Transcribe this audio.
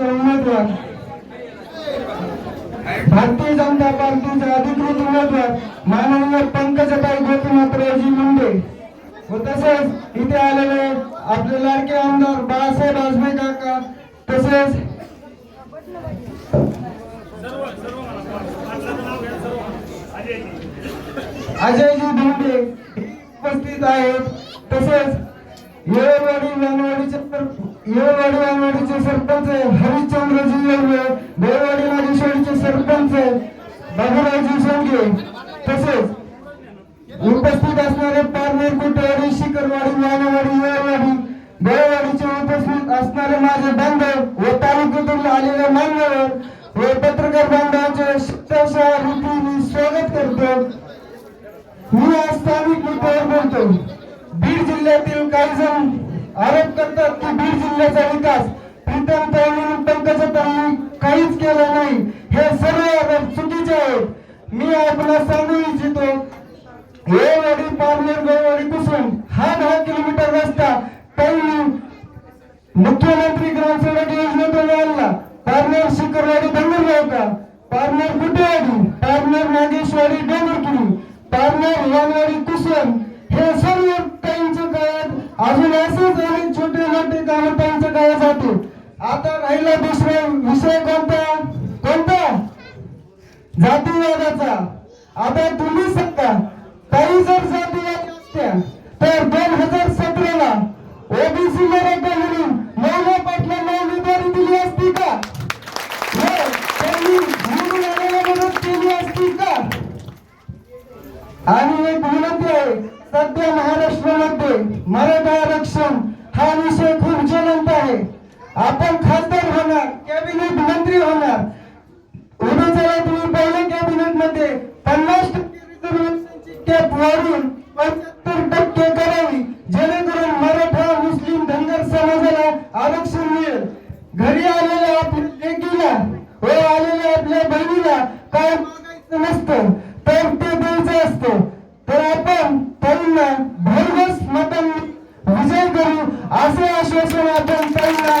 पक्षाचे उमेदवार. भारतीय जनता पार्टीचे अधिकृत उमेदवार माननीय पंकजाताई गोपीनाथरावजी मुंडे. व तसेच इथे आलेले आपले लाडके आमदार बाळासाहेब आजमे काका तसेच अजयजी भोंडे उपस्थित आहेत. तसेच येळवाडी वानवाडीचे येवाडी येळवाडी सरपंच हरिश्चंद्रजी येवले देवाडी राजेश्वरीचे सरपंच बाबूरावजी सोंगे. तसेच उपस्थित असणारे पारनेर कुटेवाडी शिखरवाडी वानवाडी येवाडी देवाडीचे उपस्थित असणारे माझे बांधव व तालुक्यातून आलेले मान्यवर व पत्रकार बांधवांचे शिक्षाशा रीतीने स्वागत करतो. मी आज स्थानिक मुद्द्यावर बोलतो. बीड जिल्ह्यातील काही जण आरोप करतात की बीड जिल्ह्याचा विकास प्रीतम ताईंनी पंकजाताईंनी काहीच केलं नाही. हे सर्व आरोप चुकीचे आहेत. मी आपल्याला सांगू इच्छितो. येवाडी पारनेर गोवाडी पासून हा दहा किलोमीटर रस्ता पहिली मुख्यमंत्री ग्रामसेवक योजनेतून आणला. पारनेर शिखरवाडी धंगरगावका पारनेर कुटेवाडी पारनेर नागेशवाडी डोंगरकिरी पारनेर वानवाडी कुसण हे सर्व त्यांच्या काळात अजून असं अनेक छोटे कार्यासाठी आता राहिला दुसरा विषय कोणता? कोणता? जातीवादाचा. आता तुम्ही सांगा काही जर जातीवाद असत्या तर दोन हजार सतराला ओबीसी मराठा म्हणून मौला पाटलांना उमेदवारी दिली असती का? हो, त्यांनी निवडून आलेला मदत केली असती का? आणि एक विनंती आहे सध्या महाराष्ट्रामध्ये मराठा आपण खासदार होणार कॅबिनेट मंत्री होणार. उद्या चला तुम्ही पहिल्या कॅबिनेटमध्ये पन्नास टक्के रिझर्वेशनची कॅप वाढून पंच्याहत्तर टक्के करावी जेणेकरून मराठा मुस्लिम धनगर समाजाला आरक्षण मिळेल. घरी आलेल्या आपल्या लेकीला व आलेल्या आपल्या बहिणीला काय मागायचं नसतं तर ते द्यायचं असतं. तर आपण त्यांना भरघोस मतांनी विजय करू असे आश्वासन आपण त्यांना